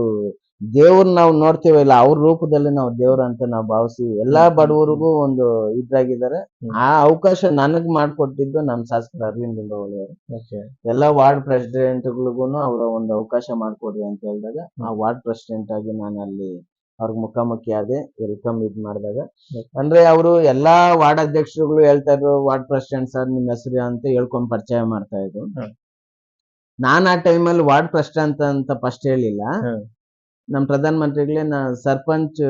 ದೇವ್ರ ನಾವು ನೋಡ್ತೀವಲ್ಲ ಅವ್ರ ರೂಪದಲ್ಲಿ ನಾವು ದೇವ್ರ ಅಂತ ನಾವು ಭಾವಿಸಿ ಎಲ್ಲಾ. ಬಡವರಿಗೂ ಒಂದು ಇದ್ರಾಗಿದ್ದಾರೆ. ಆ ಅವಕಾಶ ನನಗ್ ಮಾಡ್ಕೊಟ್ಟಿದ್ದು ನಮ್ಮ ಶಾಸಕರ ಅರವಿಂದ್ ಲಿಂಬಾವಳಿ ಅವರು. ಎಲ್ಲಾ ವಾರ್ಡ್ ಪ್ರೆಸಿಡೆಂಟ್ಗಳಿಗೂ ಅವರ ಒಂದು ಅವಕಾಶ ಮಾಡ್ಕೊಡ್ರಿ ಅಂತ ಹೇಳಿದಾಗ ಆ ವಾರ್ಡ್ ಪ್ರೆಸಿಡೆಂಟ್ ಆಗಿ ನಾನು ಅಲ್ಲಿ ಅವ್ರಿಗೆ ಮುಖಾಮುಖಿ ಆದೆ ವೆಲ್ಕಮ್ ಇದ್ ಮಾಡಿದಾಗ. ಅಂದ್ರೆ ಅವರು ಎಲ್ಲಾ ವಾರ್ಡ್ ಅಧ್ಯಕ್ಷರುಗಳು ಹೇಳ್ತಾ ಇದ್ರು ವಾರ್ಡ್ ಪ್ರೆಸಿಡೆಂಟ್ ಸರ್ ನಿಮ್ಮ ಹೆಸರು ಅಂತ ಹೇಳ್ಕೊಂಡ್ ಪರಿಚಯ ಮಾಡ್ತಾ ಇದ್ರು. ನಾನ್ ಆ ಟೈಮಲ್ಲಿ ವಾರ್ಡ್ ಪ್ರೆಸಿಡೆಂಟ್ ಅಂತ ಫಸ್ಟ್ ಹೇಳಿಲ್ಲ. ನಮ್ಮ ನಮ್ ಪ್ರಧಾನ ಮಂತ್ರಿಗಳೇ ನಾ ಸರ್ಪಂಚ್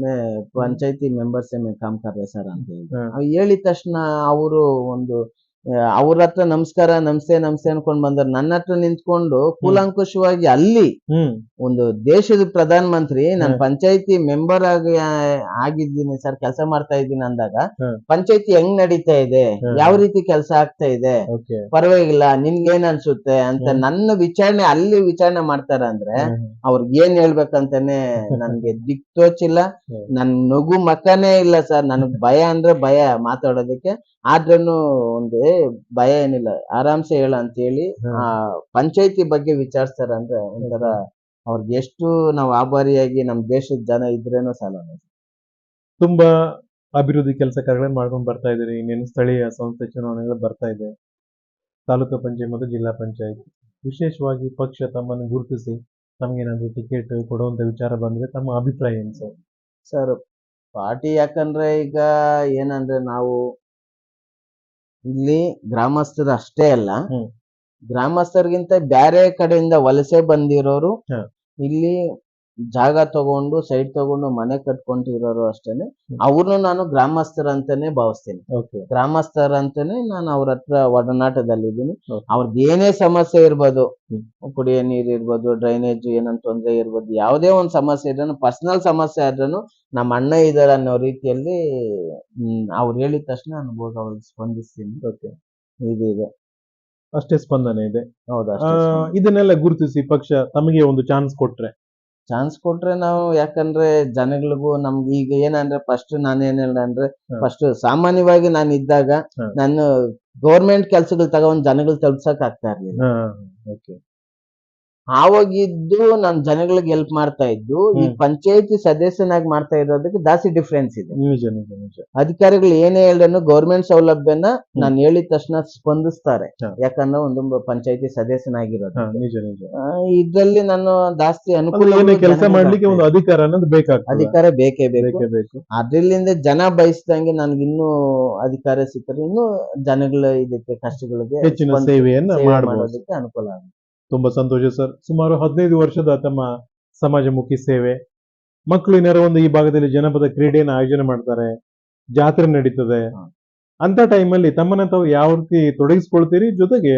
ಮೇ ಪಂಚಾಯತಿ ಮೆಂಬರ್ಸ್ ಮೇ ಕಾಮ್ ಕರ್ರೆ ಸರ್ ಅಂತ ಹೇಳಿ. ಹೇಳಿದ ತಕ್ಷಣ ಅವರು ಒಂದು ಅವ್ರ ಹತ್ರ ನಮಸ್ಕಾರ ನಮಸ್ತೆ ನಮಸ್ತೆ ಅನ್ಕೊಂಡ್ ಬಂದರು ನನ್ನ ಹತ್ರ ನಿಂತ್ಕೊಂಡು ಕೂಲಂಕುಷವಾಗಿ ಅಲ್ಲಿ ಒಂದು ದೇಶದ ಪ್ರಧಾನ ಮಂತ್ರಿ ನಾನು. ಪಂಚಾಯತಿ ಮೆಂಬರ್ ಆಗಿ ಆಗಿದ್ದೀನಿ ಸರ್ ಕೆಲಸ ಮಾಡ್ತಾ ಇದ್ದೀನಿ ಅಂದಾಗ. ಪಂಚಾಯತಿ ಹೆಂಗ್ ನಡೀತಾ ಇದೆ ಯಾವ ರೀತಿ ಕೆಲಸ ಆಗ್ತಾ ಇದೆ ಪರವಾಗಿಲ್ಲ ನಿನ್ಗೆ ಏನ್ ಅನ್ಸುತ್ತೆ ಅಂತ ನನ್ನ ವಿಚಾರಣೆ ಅಲ್ಲಿ ವಿಚಾರಣೆ ಮಾಡ್ತಾರ ಅಂದ್ರೆ ಅವ್ರಿಗೆ ಏನ್ ಹೇಳ್ಬೇಕಂತಾನೆ ನನ್ಗೆ ದಿಕ್ ತೋಚಿಲ್ಲ. ನನ್ ನಗು ಮಕ್ಕನೇ ಇಲ್ಲ ಸರ್ ನನಗ್ ಭಯ ಅಂದ್ರೆ ಭಯ ಮಾತಾಡೋದಕ್ಕೆ. ಆದ್ರೂನು ಒಂದು ಭಯ ಏನಿಲ್ಲ. ಆರಾಮ್ಸೆ ಹೇಳ ಅಂತ ಹೇಳಿ ಆ ಪಂಚಾಯತಿ ಬಗ್ಗೆ ವಿಚಾರಿಸ್ತಾರ ಅಂದ್ರೆ ಒಂಥರ ಅವ್ರಿಗೆ ಎಷ್ಟು ನಾವು ಆಭಾರಿಯಾಗಿ ನಮ್ ದೇಶದ ಜನ ಇದ್ರೇನೋ ಸಾಲಲ್ಲ ತುಂಬಾ ಅಭಿವೃದ್ಧಿ ಕೆಲಸ ಕಾರ್ಯಗಳನ್ನ ಮಾಡ್ಕೊಂಡು ಬರ್ತಾ ಇದ್ದೀರಿ. ಇನ್ನೇನು ಸ್ಥಳೀಯ ಸಂಸ್ಥೆ ಚುನಾವಣೆಗಳು ಬರ್ತಾ ಇದೆ. ತಾಲೂಕು ಪಂಚಾಯತ್ ಮತ್ತು ಜಿಲ್ಲಾ ಪಂಚಾಯತ್. ವಿಶೇಷವಾಗಿ ಪಕ್ಷ ತಮ್ಮನ್ನು ಗುರುತಿಸಿ ತಮಗೇನಾದ್ರೂ ಟಿಕೆಟ್ ಕೊಡುವಂತ ವಿಚಾರ ಬಂದ್ರೆ ತಮ್ಮ ಅಭಿಪ್ರಾಯ ಏನು ಸರ್? ಸರ್ ಪಾರ್ಟಿ ಯಾಕಂದ್ರೆ ಈಗ ಏನಂದ್ರೆ ನಾವು ಇಲ್ಲಿ ಗ್ರಾಮಸ್ಥರು ಅಷ್ಟೇ ಅಲ್ಲ. ಗ್ರಾಮಸ್ಥರಿಗಿಂತ ಬ್ಯಾರೆ ಕಡೆಯಿಂದ ವಲಸೆ ಬಂದಿರೋರು ಇಲ್ಲಿ ಜಾಗ ತಗೊಂಡು ಸೈಟ್ ತಗೊಂಡು ಮನೆ ಕಟ್ಕೊಂಡಿರೋರು ಅಷ್ಟೇನೆ. ಅವ್ರನ್ನು ನಾನು ಗ್ರಾಮಸ್ಥರಂತಾನೆ ಭಾವಿಸ್ತೀನಿ. ಗ್ರಾಮಸ್ಥರ ಗ್ರಾಮಸ್ಥರಂತಾನೆ ನಾನು ಅವ್ರ ಹತ್ರ ಒಡನಾಟದಲ್ಲಿ ಇದ್ದೀನಿ ಅವ್ರದ್ದು ಏನೇ ಸಮಸ್ಯೆ ಇರ್ಬೋದು. ಕುಡಿಯೋ ನೀರು ಇರ್ಬೋದು ಡ್ರೈನೇಜ್ ಏನಂತ ತೊಂದರೆ ಇರ್ಬೋದು ಯಾವುದೇ ಒಂದು ಸಮಸ್ಯೆ ಇದ್ರೂ ಪರ್ಸನಲ್ ಸಮಸ್ಯೆ ಆದ್ರೂ ನಮ್ಮ ಅಣ್ಣ ಇದಾರೆ ಅನ್ನೋ ರೀತಿಯಲ್ಲಿ ಹ್ಮ್, ಅವ್ರು ಹೇಳಿದ ತಕ್ಷಣ ನಾನು ಹೋಗಿ ಅವ್ರಿಗೆ ಸ್ಪಂದಿಸ್ತೀನಿ. ಓಕೆ ಇದಿದೆ ಅಷ್ಟೇ ಸ್ಪಂದನೆ ಇದೆ. ಹೌದಾ ಇದನ್ನೆಲ್ಲ ಗುರುತಿಸಿ ಪಕ್ಷ ತಮಗೆ ಒಂದು ಚಾನ್ಸ್ ಕೊಟ್ರೆ. ಚಾನ್ಸ್ ಕೊಟ್ರೆ ನಾವು ಯಾಕಂದ್ರೆ ಜನಗಳಿಗೂ ನಮ್ಗೆ ಈಗ ಏನಂದ್ರೆ ಫಸ್ಟ್ ನಾನೇನ್ ಹೇಳ ಅಂದ್ರೆ ಫಸ್ಟ್ ಸಾಮಾನ್ಯವಾಗಿ ನಾನು ಇದ್ದಾಗ. ನಾನು ಗೌರ್ಮೆಂಟ್ ಕೆಲ್ಸಗಳು ತಗೊಂಡ್ ಜನಗಳು ತಲುಪ್ಸಕ್ ಆಗ್ತಾ ಇರ್ಲಿಲ್ಲ. ಆವಾಗಿದ್ದು ನಾನು ಜನಗಳಿಗೆ ಹೆಲ್ಪ್ ಮಾಡ್ತಾ ಇದ್ದು ಈ. ಪಂಚಾಯತಿ ಸದಸ್ಯನಾಗಿ ಮಾಡ್ತಾ ಇರೋದಕ್ಕೆ ಜಾಸ್ತಿ ಡಿಫ್ರೆನ್ಸ್ ಇದೆ. ನಿಜ ನಿಜ ನಿಜ. ಅಧಿಕಾರಿಗಳು ಏನೇ ಹೇಳಿದ್ರು ಗೌರ್ಮೆಂಟ್ ಸೌಲಭ್ಯನ ನಾನು ಹೇಳಿದ ತಕ್ಷಣ ಸ್ಪಂದಿಸ್ತಾರೆ. ಯಾಕಂದ್ರೆ ಒಂದು ಪಂಚಾಯತಿ ಸದಸ್ಯನಾಗಿರೋದು. ಇದರಲ್ಲಿ ನಿಜ ನಿಜ. ಇದ್ರಲ್ಲಿ ನಾನು ಜಾಸ್ತಿ ಅನುಕೂಲ ಕೆಲಸ ಮಾಡ್ಲಿಕ್ಕೆ ಒಂದು ಅಧಿಕಾರ ಅನ್ನೋದು ಬೇಕಾಗ್ತದೆ. ಅಧಿಕಾರ ಬೇಕೇ ಬೇಕು. ಬೇಕೇ ಅದ್ರಲ್ಲಿಂದ ಜನ ಬಯಸ್ದಂಗೆ ನನ್ಗೆ ಇನ್ನೂ ಅಧಿಕಾರ ಸಿಕ್ಕರೆ ಇನ್ನು ಜನಗಳ ಇದಕ್ಕೆ ಕಷ್ಟಗಳಿಗೆ ಹೆಚ್ಚಿನ ಸೇವೆಯನ್ನ ಮಾಡೋದಕ್ಕೆ ಅನುಕೂಲ ಆಗುತ್ತೆ. ತುಂಬಾ ಸಂತೋಷ ಸರ್. ಸುಮಾರು ಹದಿನೈದು ವರ್ಷದ ತಮ್ಮ ಸಮಾಜಮುಖಿ ಸೇವೆ. ಮಕ್ಕಳು ಏನಾರ ಒಂದು ಈ ಭಾಗದಲ್ಲಿ ಜನಪದ ಕ್ರೀಡೆಯನ್ನು ಆಯೋಜನೆ ಮಾಡ್ತಾರೆ. ಜಾತ್ರೆ ನಡೀತದೆ. ಅಂತ ಟೈಮಲ್ಲಿ ತಮ್ಮನ್ನ ತಾವು ಯಾವ ರೀತಿ ತೊಡಗಿಸ್ಕೊಳ್ತೀರಿ? ಜೊತೆಗೆ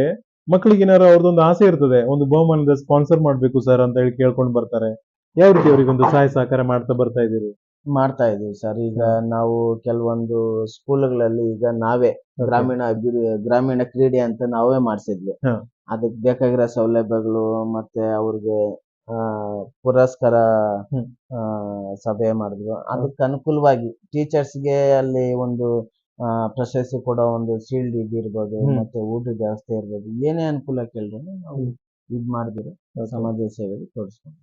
ಮಕ್ಕಳಿಗೆ ಏನಾರ ಅವ್ರದ್ದೊಂದು ಆಸೆ ಇರ್ತದೆ. ಒಂದು ಬಹುಮಾನದ ಸ್ಪಾನ್ಸರ್ ಮಾಡ್ಬೇಕು ಸರ್ ಅಂತ ಹೇಳಿ ಕೇಳ್ಕೊಂಡು ಬರ್ತಾರೆ. ಯಾವ ರೀತಿ ಅವರಿಗೆ ಒಂದು ಸಹಾಯ ಸಹಕಾರ ಮಾಡ್ತಾ ಬರ್ತಾ ಇದ್ದೀರಿ? ಮಾಡ್ತಾ ಇದೀವಿ ಸರ್. ಈಗ ನಾವು ಕೆಲವೊಂದು ಸ್ಕೂಲ್ಗಳಲ್ಲಿ ಈಗ ನಾವೇ ಗ್ರಾಮೀಣ ಗ್ರಾಮೀಣ ಕ್ರೀಡೆ ಅಂತ ನಾವೇ ಮಾಡಿಸಿದ್ವಿ. ಹಾ. ಅದಕ್ಕೆ ಬೇಕಾಗಿರೋ ಸೌಲಭ್ಯಗಳು ಮತ್ತೆ ಅವ್ರಿಗೆ ಆ ಪುರಸ್ಕಾರ ಹ್ಮ್. ಆ ಸಭೆ ಮಾಡಿದ್ರು ಅದಕ್ಕೆ ಅನುಕೂಲವಾಗಿ ಟೀಚರ್ಸ್ಗೆ ಅಲ್ಲಿ ಒಂದು ಆ ಪ್ರಶಸ್ತಿ ಕೊಡೋ ಒಂದು ಶೀಲ್ಡ್ ಇದಿರ್ಬೋದು ಹ್ಮ್. ಮತ್ತೆ ಊಟದ ವ್ಯವಸ್ಥೆ ಇರ್ಬೋದು. ಏನೇ ಅನುಕೂಲ ಕೇಳಿದ್ರು ನಾವು ಇದ್ ಮಾಡಿದ್ರೆ ಸಮಾಜ ಸೇವೆಗೆ ತೋರಿಸ್ಕೊಂಡು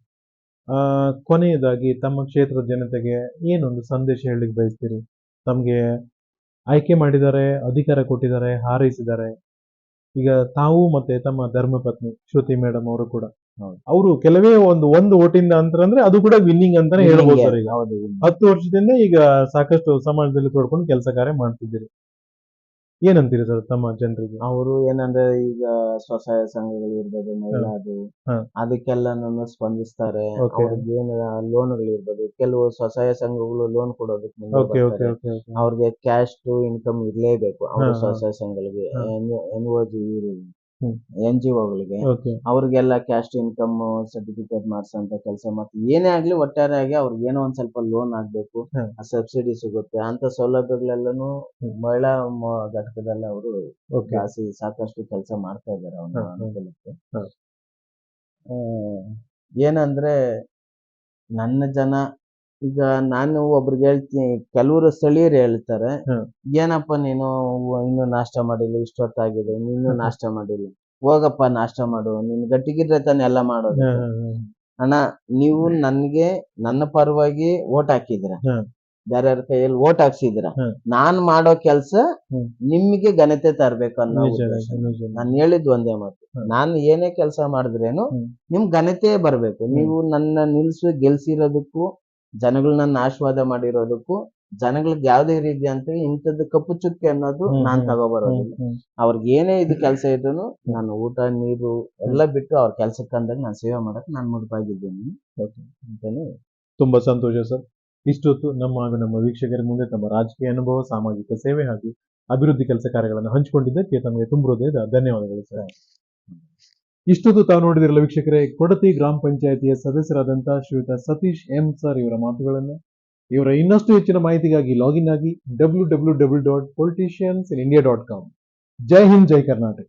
ಕೊನೆಯದಾಗಿ ತಮ್ಮ ಕ್ಷೇತ್ರದ ಜನತೆಗೆ ಏನೊಂದು ಸಂದೇಶ ಹೇಳಲಿಕ್ಕೆ ಬಯಸ್ತೀರಿ? ತಮಗೆ ಆಯ್ಕೆ ಮಾಡಿದ್ದಾರೆ ಅಧಿಕಾರ ಕೊಟ್ಟಿದ್ದಾರೆ ಹಾರೈಸಿದ್ದಾರೆ. ಈಗ ತಾವು ಮತ್ತೆ ತಮ್ಮ ಧರ್ಮಪತ್ನಿ ಶ್ರುತಿ ಮೇಡಮ್ ಅವರು ಕೂಡ. ಅವರು ಕೆಲವೇ ಒಂದು ಒಂದು ಓಟಿಂದ ಅಂತರ ಅಂದ್ರೆ ಅದು ಕೂಡ ವಿನ್ನಿಂಗ್ ಅಂತಾನೆ ಹೇಳ್ಬೋದು ಸರ್ ಈಗ. ಹತ್ತು ವರ್ಷದಿಂದ ಈಗ ಸಾಕಷ್ಟು ಸಮಾಜದಲ್ಲಿ ತೊಡ್ಕೊಂಡು ಕೆಲಸ ಕಾರ್ಯ ಮಾಡ್ತಿದ್ದೀರಿ. ಏನಂತೀರಿ ಸರ್ ತಮ್ಮ ಜನರಿಗೆ ಅವರು ಏನಂದ್ರೆ ಈಗ ಸ್ವಸಹಾಯ ಸಂಘಗಳು ಇರ್ಬೋದು ಮಹಿಳಾದು ಅದಕ್ಕೆಲ್ಲ ಅದಕ್ಕೆಲ್ಲ ಸ್ಪಂದಿಸ್ತಾರೆ Okay. ಅವ್ರಿಗೆ ಏನು ಲೋನ್ಗಳು ಇರ್ಬೋದು ಕೆಲವು ಸ್ವಸಹಾಯ ಸಂಘಗಳು ಲೋನ್ ಕೊಡೋದಕ್ಕೆ ಮುಂದೆ ಓಕೆ ಓಕೆ ಬರ್ತಾರೆ. ಓಕೆ ಓಕೆ ಅವ್ರಿಗೆ ಕ್ಯಾಶ್ ಟು ಇನ್ಕಮ್ ಇರ್ಲೇಬೇಕು ಅವ್ರ ಹ, ಹ. ಸ್ವಸಹಾಯ ಸಂಘಗಳಿಗೆ ಹ. N O G. N G ಒಗಳಿಗೆ. Okay ಅವ್ರಿಗೆಲ್ಲ ಕ್ಯಾಸ್ಟ್ ಇನ್ಕಮ್ ಸರ್ಟಿಫಿಕೇಟ್ ಮಾಡ್ಸಂತ ಕೆಲಸ ಮತ್ತೆ ಏನೇ ಆಗ್ಲಿ ಒಟ್ಟಾರೆಯಾಗಿ ಅವ್ರಿಗೆ ಏನೋ ಒಂದ್ ಸ್ವಲ್ಪ ಲೋನ್ ಆಗ್ಬೇಕು. ಆ ಸಬ್ಸಿಡಿ ಸಿಗುತ್ತೆ. ಅಂತ ಸೌಲಭ್ಯಗಳೆಲ್ಲನೂ. ಮಹಿಳಾ ಮ- ಘಟಕದಲ್ಲಿ ಅವರು ಓಕೆ ಜಾಸ್ತಿ ಸಾಕಷ್ಟು ಕೆಲಸ ಮಾಡ್ತಾ ಇದ್ದಾರೆ ಅವನ. ಅನುಕೂಲಕ್ಕೆ. ಆ, ಏನಂದ್ರೆ ನನ್ನ ಜನ ಈಗ ನಾನು ಒಬ್ರಿಗೆ ಹೇಳ್ತೀನಿ ಕೆಲವರು ಸ್ಥಳೀಯರು ಹೇಳ್ತಾರೆ. ಏನಪ್ಪ ನೀನು ಇನ್ನು ನಾಷ್ಟ ಮಾಡಿಲ್ಲ ಇಷ್ಟೊತ್ತಾಗಿದೆ ನೀನು ನಾಷ್ಟ ಮಾಡಿಲ್ಲ ಹೋಗಪ್ಪ ನಾಷ್ಟ ಮಾಡು ನಿನ್ ಗಟ್ಟಿಗಿದ್ರೆ ತಾನೆ ಎಲ್ಲ ಮಾಡೋದು. ಅಣ್ಣ ನೀವು ನನ್ಗೆ ನನ್ನ ಪರವಾಗಿ ಓಟ್ ಹಾಕಿದ್ರ ಬೇರೆ ಬೇರೆಯವ್ರ ಕೈಯಲ್ಲಿ ಓಟ್ ಹಾಕ್ಸಿದ್ರ. ನಾನ್ ಮಾಡೋ ಕೆಲ್ಸ ಹ್ಮ್. ನಿಮ್ಗೆ ಘನತೆ ತರ್ಬೇಕು ಅನ್ನೋ ನಿಜ ಉದ್ದೇಶ. ನಿಜ ನಿಜ. ನಾನು ಹೇಳಿದ್ ಒಂದೇ ಮಾತು. ನಾನ್ ನಾನು ಏನೇ ಕೆಲಸ ಮಾಡಿದ್ರೇನು ಹ್ಮ್. ನಿಮ್ ಘನತೆ ಬರ್ಬೇಕು. ನೀವು ನನ್ನ ನಿಲ್ಸು ಗೆಲ್ಸಿರೋದಕ್ಕೂ ಜನಗಳು ನಾಶವಾದ ಮಾಡಿರೋದಕ್ಕೂ ಜನಗಳಿಗೆ ಯಾವ್ದೇ ರೀತಿ ಅಂತ ಇಂಥದ್ದು ಕಪ್ಪು ಚುಕ್ಕೆ ಅನ್ನೋದು ನಾನ್ ತಗೋಬರೋದು ತಗೋಬರೋದಿಲ್ಲ. ಅವ್ರಿಗೆ ಏನೇ ಇದು ಕೆಲಸ ಇದ್ರು ನಾನು ಊಟ ನೀರು ಎಲ್ಲ ಬಿಟ್ಟು ಅವ್ರ ಕೆಲ್ಸಕ್ಕೆ ಅಂದಾಗ ನಾನು ಸೇವೆ ಮಾಡಕ್ ನಾನು ಮುಡುಪಾಗಿದ್ದೀನಿ. ಅಂತಾನೆ ತುಂಬಾ ಸಂತೋಷ ಸರ್. ಇಷ್ಟೊತ್ತು ನಮ್ಮ ಹಾಗೂ ನಮ್ಮ ವೀಕ್ಷಕರ ಮುಂದೆ ತಮ್ಮ ರಾಜಕೀಯ ಅನುಭವ ಸಾಮಾಜಿಕ ಸೇವೆ ಹಾಗೂ ಅಭಿವೃದ್ಧಿ ಕೆಲಸ ಕಾರ್ಯಗಳನ್ನು ಹಂಚಿಕೊಂಡಿದ್ದಕ್ಕೆ ತಮಗೆ ತುಂಬ ಹೃದಯದ ಧನ್ಯವಾದಗಳು ಸರ್. ಇಷ್ಟೊತ್ತು ತಾವು ನೋಡಿದಿರಲ್ಲ ವೀಕ್ಷಕರೇ, ಕೊಡತಿ ಗ್ರಾಮ ಪಂಚಾಯತಿಯ ಸದಸ್ಯರಾದಂತಹ ಶ್ರೀಯುತ ಸತೀಶ್ ಎಂ ಸರ್ ಇವರ ಮಾತುಗಳನ್ನು. ಇವರ ಇನ್ನಷ್ಟು ಹೆಚ್ಚಿನ ಮಾಹಿತಿಗಾಗಿ ಲಾಗಿನ್ ಆಗಿ W W W dot politicians in India dot com. ಜೈ ಹಿಂದ್, ಜೈ ಕರ್ನಾಟಕ.